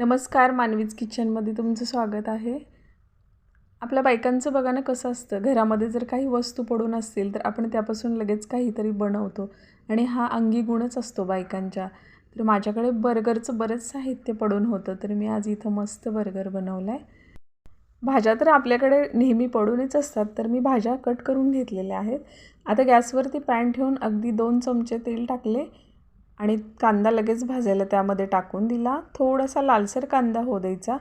नमस्कार मानवीज किचनमध्ये तुमचं स्वागत आहे. आपल्या बायकांचं बघा ना कसं असतं. घरामध्ये जर काही वस्तू पडून असतील तर आपण त्यापासून लगेच काहीतरी बनवतो. आणि हा अंगी गुणच असतो बायकांच्या. तर माझ्याकडे बर्गरचं बरंच साहित्य पडून होतं तर मी आज इथं मस्त बर्गर बनवला आहे भाज्या तर आपल्याकडे नेहमी पडूनच असतात तर मी भाज्या कट करून घेतलेल्या आहेत. आता गॅसवरती पॅन ठेवून अगदी दोन चमचे तेल टाकले. आणि कांदा लगेच भाजायला त्यामध्ये टाकून दिला. थोडासा लालसर कांदा हो द्यायचा.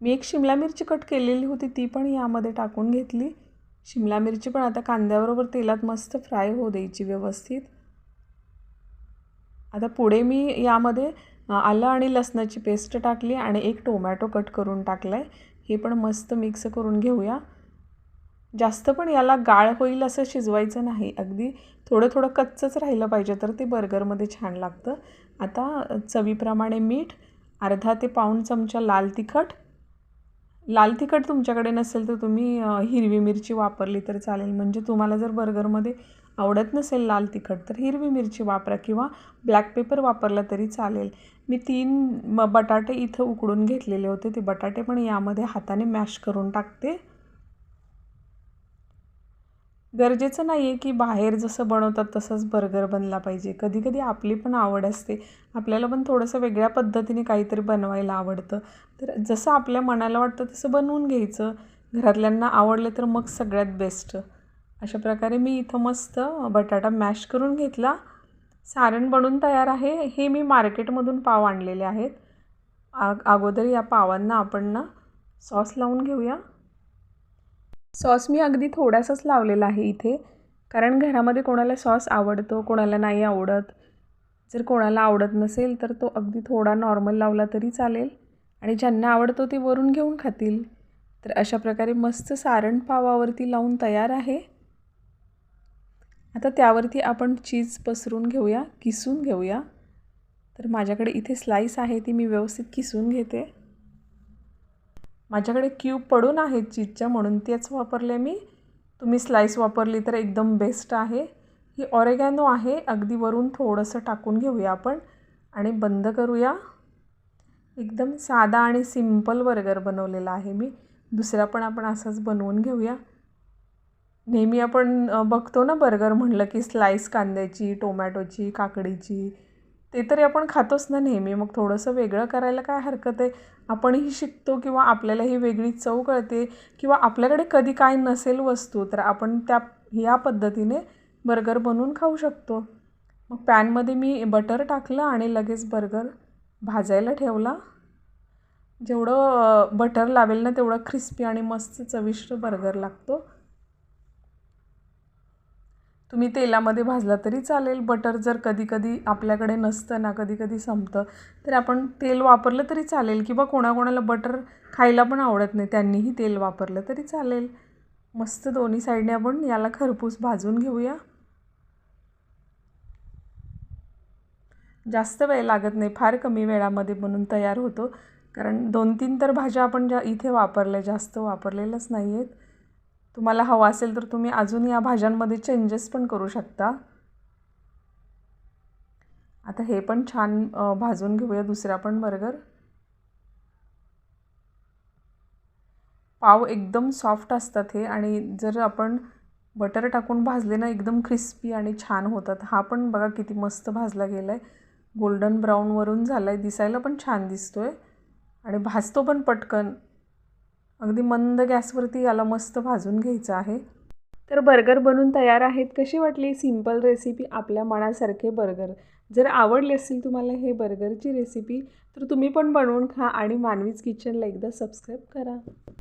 मी एक शिमला मिरची कट केलेली होती ती पण यामध्ये टाकून घेतली. शिमला मिरची पण आता कांद्याबरोबर तेलात मस्त फ्राय हो द्यायची व्यवस्थित. आता पुढे मी यामध्ये आलं आणि लसणाची पेस्ट टाकली आणि एक टोमॅटो कट करून टाकला आहे हे पण मस्त मिक्स करून घेऊया. जास्त पण याला गाळ होईल असं शिजवायचं नाही. अगदी थोडं थोडं कच्चंच राहिलं पाहिजे तर ते बर्गरमध्ये छान लागतं. आता चवीप्रमाणे मीठ अर्धा ते पाऊण चमचा लाल तिखट. लाल तिखट तुमच्याकडे नसेल तर तुम्ही हिरवी मिरची वापरली तर चालेल. म्हणजे तुम्हाला जर बर्गरमध्ये आवडत नसेल लाल तिखट तर हिरवी मिरची वापरा किंवा ब्लॅक पेपर वापरला तरी चालेल. मी तीन म बटाटे इथं उकडून घेतलेले होते. ते बटाटे पण यामध्ये हाताने मॅश करून टाकते. गरजेचं नाही आहे की बाहेर जसं बनवतात तसंच बर्गर बनला पाहिजे. कधी कधी आपली पण आवड असते. आपल्याला पण थोडंसं वेगळ्या पद्धतीने काहीतरी बनवायला आवडतं. तर जसं आपल्या मनाला वाटतं तसं बनवून घ्यायचं. घरातल्यांना आवडले तर मग सगळ्यात बेस्ट अशा प्रकारे मी इथं मस्त बटाटा मॅश करून घेतला. सारण बनून तयार आहे. हे मी मार्केटमधून पाव आणलेले आहेत. आ अगोदर या पावांना आपण ना सॉस लावून घेऊया. सॉस मी अगदी थोडासाच लावलेला आहे इथे. कारण घरामध्ये कोणाला सॉस आवडतो कोणाला नाही आवडत. जर कोणाला आवडत नसेल तर तो अगदी थोडा नॉर्मल लावला तरी चालेल. आणि ज्यांना आवडतो ते वरून घेऊन खातील. तर अशा प्रकारे मस्त सारण पावावरती लावून तयार आहे. आता त्यावरती आपण चीज पसरून घेऊया किसून घेऊया. तर माझ्याकडे इथे स्लाईस आहे ती मी व्यवस्थित किसून घेते. माझ्याकडे क्यूब पडून आहेत चीजच्या म्हणून तेच वापरले मी. तुम्ही स्लाईस वापरली तर एकदम बेस्ट आहे. ही ऑरेगॅनो आहे. अगदी वरून थोडंसं टाकून घेऊया आपण आणि बंद करूया. एकदम साधा आणि सिंपल बर्गर बनवलेला आहे मी. दुसरा पण आपण असंच बनवून घेऊया. नेहमी आपण बघतो ना बर्गर म्हणलं की स्लाईस कांद्याची टोमॅटोची काकडीची ते तरी आपण खातोच ना नेहमी. मग थोडंसं वेगळं करायला काय हरकत आहे? आपणही शिकतो किंवा आपल्यालाही वेगळी चव कळते किंवा आपल्याकडे कधी काय नसेल वस्तू तर आपण त्या ह्या पद्धतीने बर्गर बनवून खाऊ शकतो. मग पॅनमध्ये मी बटर टाकलं आणि लगेच बर्गर भाजायला ठेवला. जेवढं बटर लावेल ना तेवढं क्रिस्पी आणि मस्त चविष्ट बर्गर लागतो. तुम्ही तेलामध्ये भाजला तरी चालेल. बटर जर कधी कधी आपल्याकडे नसतं ना कधी कधी संपतं तर आपण तेल वापरलं तरी चालेल किंवा कोणाकोणाला बटर खायला पण आवडत नाही त्यांनीही तेल वापरलं तरी चालेल. मस्त दोन्ही साईडने आपण याला खरपूस भाजून घेऊया. जास्त वेळ लागत नाही फार कमी वेळामध्ये बनून तयार होतो. कारण दोन तीन तर भाज्या आपण ज्या इथे वापरल्या जास्त वापरलेल्याच नाही आहेत तुम्हाला हवा असेल तर तुम्ही अजून या भाज्यांमध्ये चेंजेस पण करू शकता. आता हे पण छान भाजून घेऊया दुसरा पण बर्गर. पाव एकदम सॉफ्ट असतात हे आणि जर आपण बटर टाकून भाजले ना एकदम क्रिस्पी आणि छान होतात. हा पण बघा किती मस्त भाजला गेला आहे गोल्डन ब्राऊनवरून झाला आहे दिसायला पण छान दिसतो आहे आणि भाजतो पण पटकन. अगदी मंद गॅसवरती याला मस्त भाजून घ्यायचं आहे. तर बर्गर बनून तयार आहेत. कशी वाटली सिंपल रेसिपी आपल्या मनासारखे बर्गर? जर आवडले असतील तुम्हाला हे बर्गरची रेसिपी तर तुम्ही पण बनवून खा आणि मानवीज किचनला एकदा सबस्क्राईब करा.